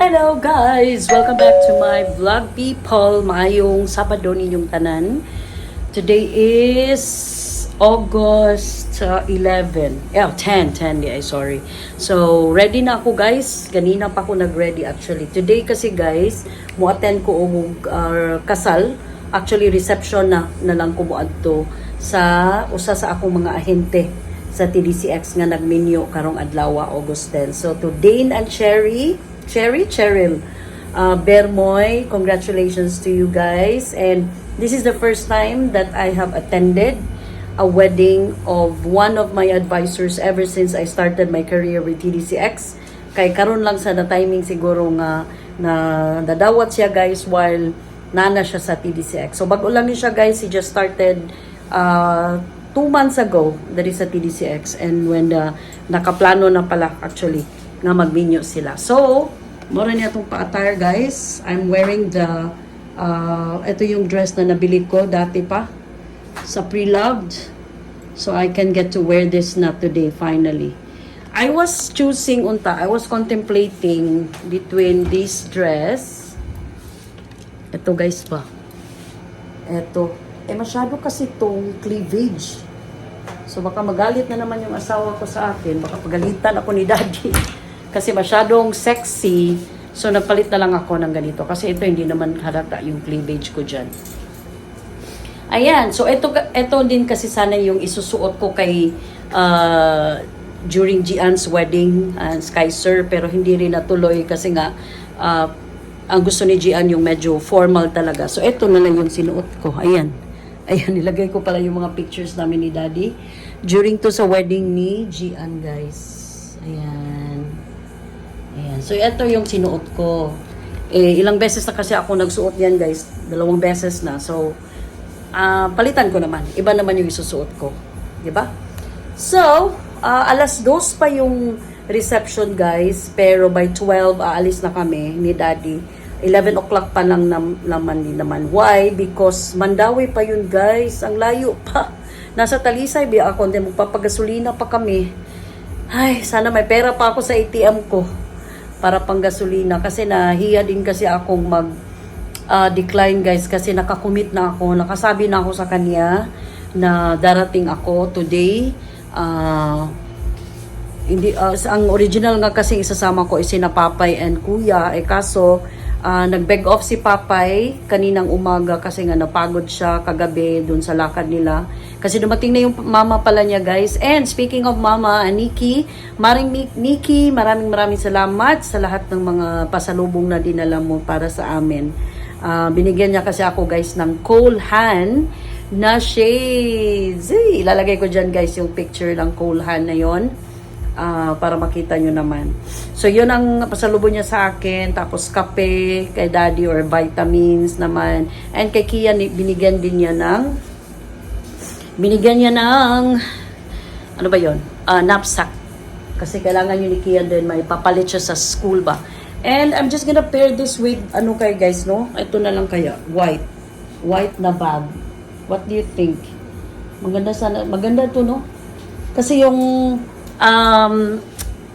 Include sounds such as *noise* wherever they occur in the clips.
Hello guys! Welcome back to my vlog people. Maayong Sabado ninyong tanan. Today is August uh, 11. Yeah, 10. 10, yeah, sorry. So, ready na ako guys. Ganina pa ako nag-ready actually. Today kasi guys, mo-attend ko og uh, kasal. Actually, reception na, na lang ko mo sa usa sa akong mga ahente sa TDCX nga nagminyo karong adlaw August 10. So to Dane and Cherry, Cherry Cheryl uh, Bermoy, congratulations to you guys. And this is the first time that I have attended a wedding of one of my advisors ever since I started my career with TDCX. Kay karon lang sa na timing siguro nga na nadawat siya guys while nana siya sa TDCX. So bago lang ni siya guys, he just started uh, two months ago dari sa TDCX and when the nakaplano na pala actually nga magminyo sila. So, mura niya itong pa-attire guys. I'm wearing the uh, ito yung dress na nabili ko dati pa sa pre-loved. So I can get to wear this na today finally. I was choosing unta, I was contemplating between this dress ito guys pa. Ito. Eh masyado kasi tong cleavage. So baka magalit na naman yung asawa ko sa akin. Baka pagalitan ako ni daddy. *laughs* Kasi masyadong sexy. So nagpalit na lang ako ng ganito. Kasi ito hindi naman halata yung cleavage ko dyan. Ayan. So ito, ito din kasi sana yung isusuot ko kay uh, during Gian's wedding and Sky Sir. Pero hindi rin natuloy kasi nga uh, ang gusto ni Gian yung medyo formal talaga. So, ito na lang yung sinuot ko. Ayan. Ayan, *laughs* nilagay ko pala yung mga pictures namin ni Daddy. During to sa wedding ni Gian, guys. Ayan. Ayan. So, ito yung sinuot ko. Eh, ilang beses na kasi ako nagsuot yan, guys. Dalawang beses na. So, ah palitan ko naman. Iba naman yung isusuot ko. ba? So, ah, alas dos pa yung reception, guys. Pero by 12, aalis na kami ni Daddy. 11 o'clock pa lang nam, naman din naman. Why? Because Mandawi pa yun, guys. Ang layo pa. Nasa Talisay, biya ako. Hindi, magpapagasolina pa kami. Ay, sana may pera pa ako sa ATM ko para pang gasolina. Kasi nahiya din kasi akong mag uh, decline, guys. Kasi nakakommit na ako. Nakasabi na ako sa kanya na darating ako today. Uh, hindi uh, ang original nga kasi isasama ko is sina Papay and Kuya eh kaso uh, nag-beg off si Papay kaninang umaga kasi nga napagod siya kagabi dun sa lakad nila. Kasi dumating na yung mama pala niya guys. And speaking of mama Nikki maring Nikki maraming maraming salamat sa lahat ng mga pasalubong na dinala mo para sa amin. Uh, binigyan niya kasi ako guys ng Cole Han na shades. Eh, ilalagay ko dyan guys yung picture ng Cole Han na yon uh, para makita nyo naman. So, yun ang pasalubong niya sa akin. Tapos, kape kay daddy or vitamins naman. And kay Kian, binigyan din niya ng binigyan niya ng ano ba yon uh, knapsack. Kasi kailangan yun ni Kian din may papalit siya sa school ba. And I'm just gonna pair this with, ano kay guys, no? Ito na lang kaya, white. White na bag. What do you think? Maganda sana, maganda to, no? Kasi yung um,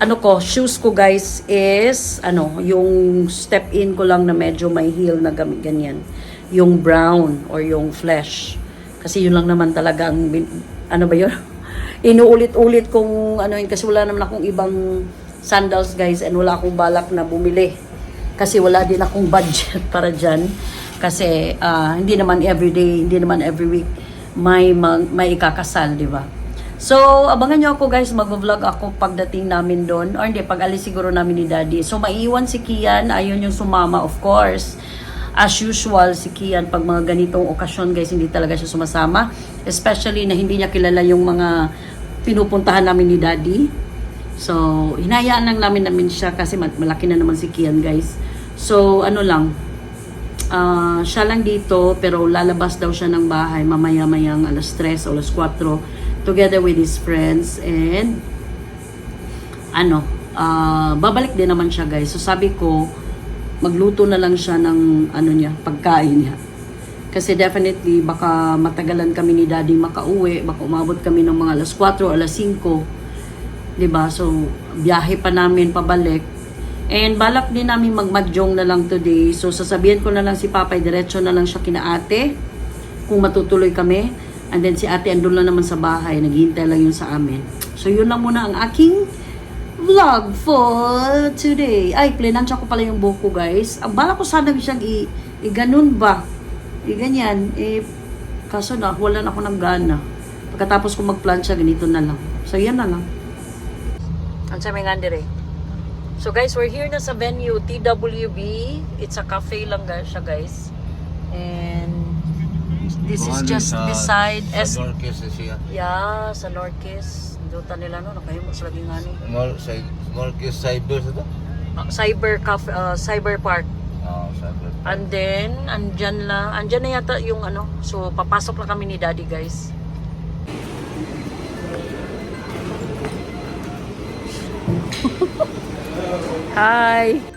ano ko, shoes ko guys is, ano, yung step in ko lang na medyo may heel na gamit ganyan. Yung brown or yung flesh. Kasi yun lang naman talaga ang, ano ba yun? *laughs* Inuulit-ulit kong, ano yun, kasi wala naman akong ibang sandals guys and wala akong balak na bumili. Kasi wala din akong *laughs* budget para dyan. Kasi uh, hindi naman everyday, hindi naman every week may, may ikakasal, di ba? So, abangan nyo ako guys, mag-vlog ako pagdating namin doon. Or hindi, pag-alis siguro namin ni Daddy. So, maiwan si Kian, ayun yung sumama of course. As usual, si Kian, pag mga ganitong okasyon guys, hindi talaga siya sumasama. Especially na hindi niya kilala yung mga pinupuntahan namin ni Daddy. So, hinayaan lang namin namin siya kasi malaki na naman si Kian guys. So, ano lang, uh, siya lang dito pero lalabas daw siya ng bahay mamaya-mayang alas 3 o alas 4 together with his friends and ano, uh, babalik din naman siya guys. So sabi ko, magluto na lang siya ng ano niya, pagkain niya. Kasi definitely baka matagalan kami ni daddy makauwi, baka umabot kami ng mga alas 4 o alas 5 'di ba? So, biyahe pa namin pabalik. And balak din namin magmadjong na lang today. So sasabihin ko na lang si Papay, diretso na lang siya kina ate kung matutuloy kami. And then si ate andun lang naman sa bahay, naghihintay lang yun sa amin. So yun lang muna ang aking vlog for today. Ay, plinansya ko pala yung buhok ko guys. Ang bala ko sana siyang i, i ganun ba? I ganyan. Eh, kaso na, wala na ako ng gana. Pagkatapos ko magplansya, ganito na lang. So yan na lang. Ang sa mga dire. So guys, we're here na sa venue, TWB. It's a cafe lang siya guys. And this is just sa- beside S... Sa Norquez siya. Yeah, sa Norquez. Duta nila no, nakahimo sa lagi nga ni. Norquez Cyber sa to? Uh, cyber cafe, uh, cyber park. Oo, Cyber. And then, andyan lang, andyan na yata yung ano. So, papasok na kami ni Daddy guys. *laughs* Hi!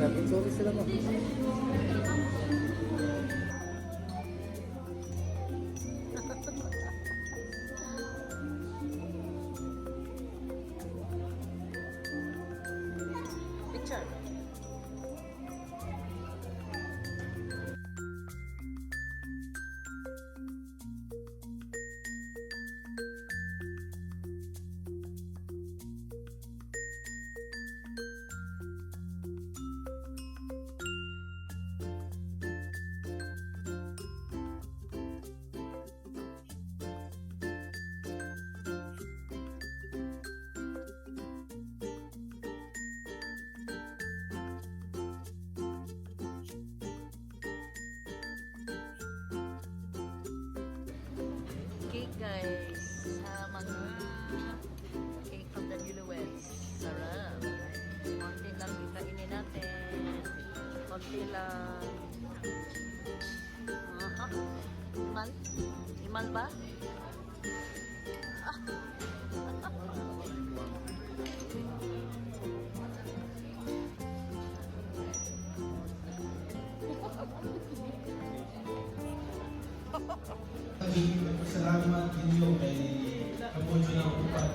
Picture. sila uh -huh. iman iman ba? Ah. Salamat ninyo kay Kapodyo ng Upang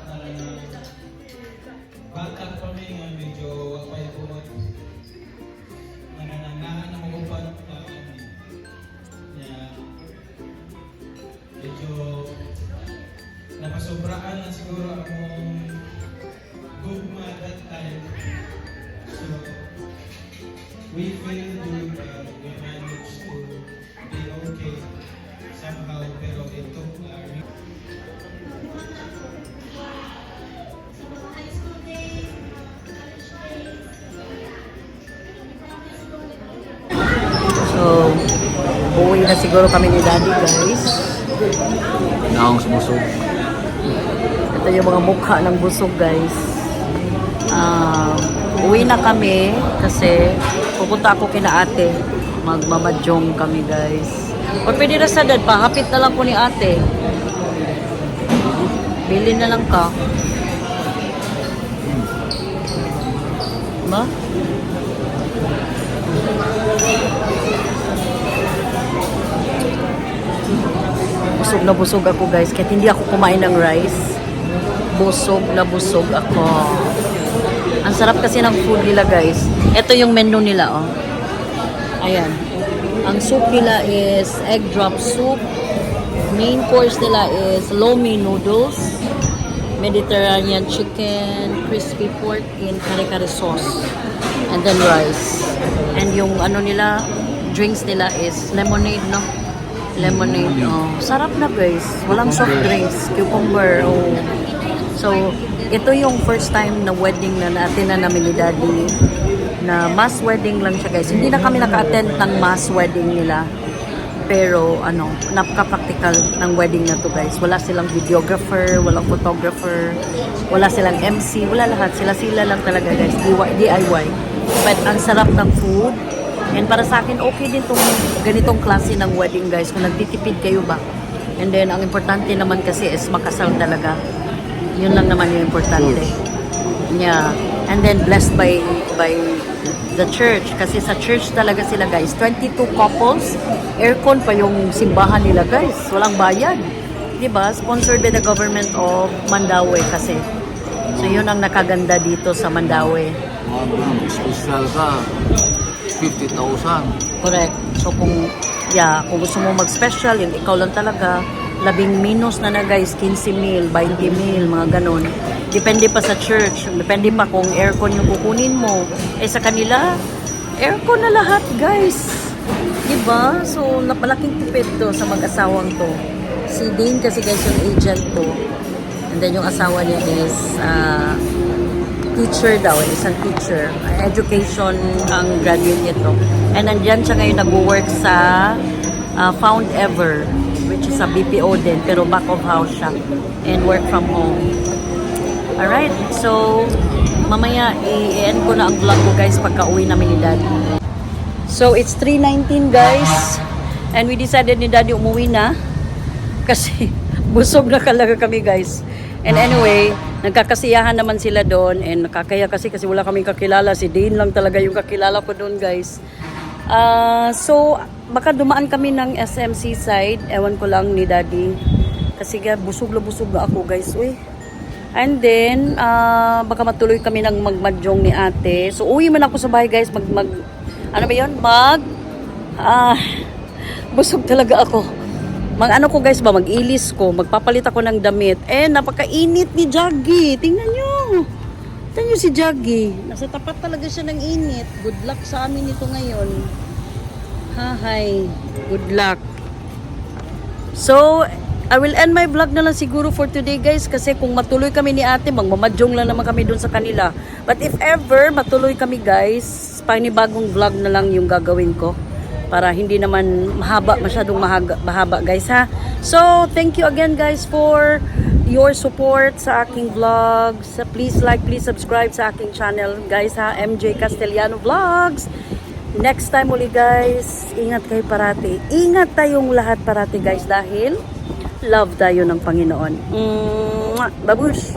So, uwi na siguro kami ni Daddy, guys. Naong sumusog. Ito yung mga mukha ng busog, guys. Um, uwi na kami kasi pupunta ako kina ate. Magmamadyong kami, guys. O pwede na sa dad, pahapit na lang ko ni ate. Bili na lang ka. Ba? Busog na busog ako guys. Kahit hindi ako kumain ng rice. Busog na busog ako. Ang sarap kasi ng food nila guys. Ito yung menu nila oh. Ayan. Ang soup nila is egg drop soup. Main course nila is lomi noodles. Mediterranean chicken, crispy pork in kare-kare sauce. And then rice. And yung ano nila, drinks nila is lemonade, no? Lemonade, oh. Sarap na guys. Walang soft drinks. Cucumber, oh. So, ito yung first time na wedding na natin na namin ni Daddy na mass wedding lang siya guys. Hindi na kami naka-attend ng mass wedding nila. Pero ano, napaka-practical ng wedding na to guys. Wala silang videographer, walang photographer, wala silang MC, wala lahat. Sila-sila lang talaga guys. DIY. But ang sarap ng food. And para sa akin, okay din tong ganitong klase ng wedding guys. Kung nagtitipid kayo ba. And then, ang importante naman kasi is makasal talaga. Yun lang naman yung importante. Yeah. And then blessed by by the church kasi sa church talaga sila guys. 22 couples. Aircon pa yung simbahan nila guys. Walang bayad. 'Di ba? Sponsored by the government of Mandaue kasi. So yun ang nakaganda dito sa Mandaue. Mga special ka. 50,000. Correct. So kung yeah, kung gusto mo mag-special, yung ikaw lang talaga, labing minus na na guys, 15 mil, 20 mil, mga ganon. Depende pa sa church. Depende pa kung aircon yung kukunin mo. Eh sa kanila, aircon na lahat guys. Diba? So, napalaking tipid to sa mag-asawang to. Si Dane kasi guys yung agent ko. And then yung asawa niya is uh, teacher daw, isang teacher. Education ang graduate nito. And nandyan siya ngayon nag-work sa uh, Found Ever, which is a BPO din, pero back of house siya. And work from home. Alright, so mamaya i-end ko na ang vlog ko guys pagka uwi namin ni Daddy. So it's 3.19 guys. And we decided ni Daddy umuwi na. *laughs* Kasi busog na talaga kami guys. And anyway, nagkakasiyahan naman sila doon and nakakaya kasi kasi wala kaming kakilala. Si Dean lang talaga yung kakilala ko doon guys. Ah, so, baka dumaan kami ng SMC side. Ewan ko lang ni Daddy. Kasi ga, busog na busog na ako guys. Uy. And then, ah, baka matuloy kami ng magmadyong ni ate. So, uwi man ako sa bahay guys. Mag, mag, ano ba yun? Mag, ah, busog talaga ako. Mag ano ko guys ba, mag-ilis ko, magpapalit ako ng damit. Eh, napakainit ni Jaggy. Tingnan nyo. Tingnan nyo si Jaggy. Nasa tapat talaga siya ng init. Good luck sa amin ito ngayon. Hi, good luck. So, I will end my vlog na lang siguro for today guys kasi kung matuloy kami ni ate, magmamadyong lang naman kami dun sa kanila. But if ever matuloy kami guys, panibagong vlog na lang yung gagawin ko para hindi naman mahaba, masyadong mahaga, mahaba guys ha. So, thank you again guys for your support sa aking vlogs. Please like, please subscribe sa aking channel guys ha, MJ Castellano Vlogs. Next time uli guys, ingat kayo parati. Ingat tayong lahat parati guys dahil love tayo ng Panginoon. Mwah! Babush!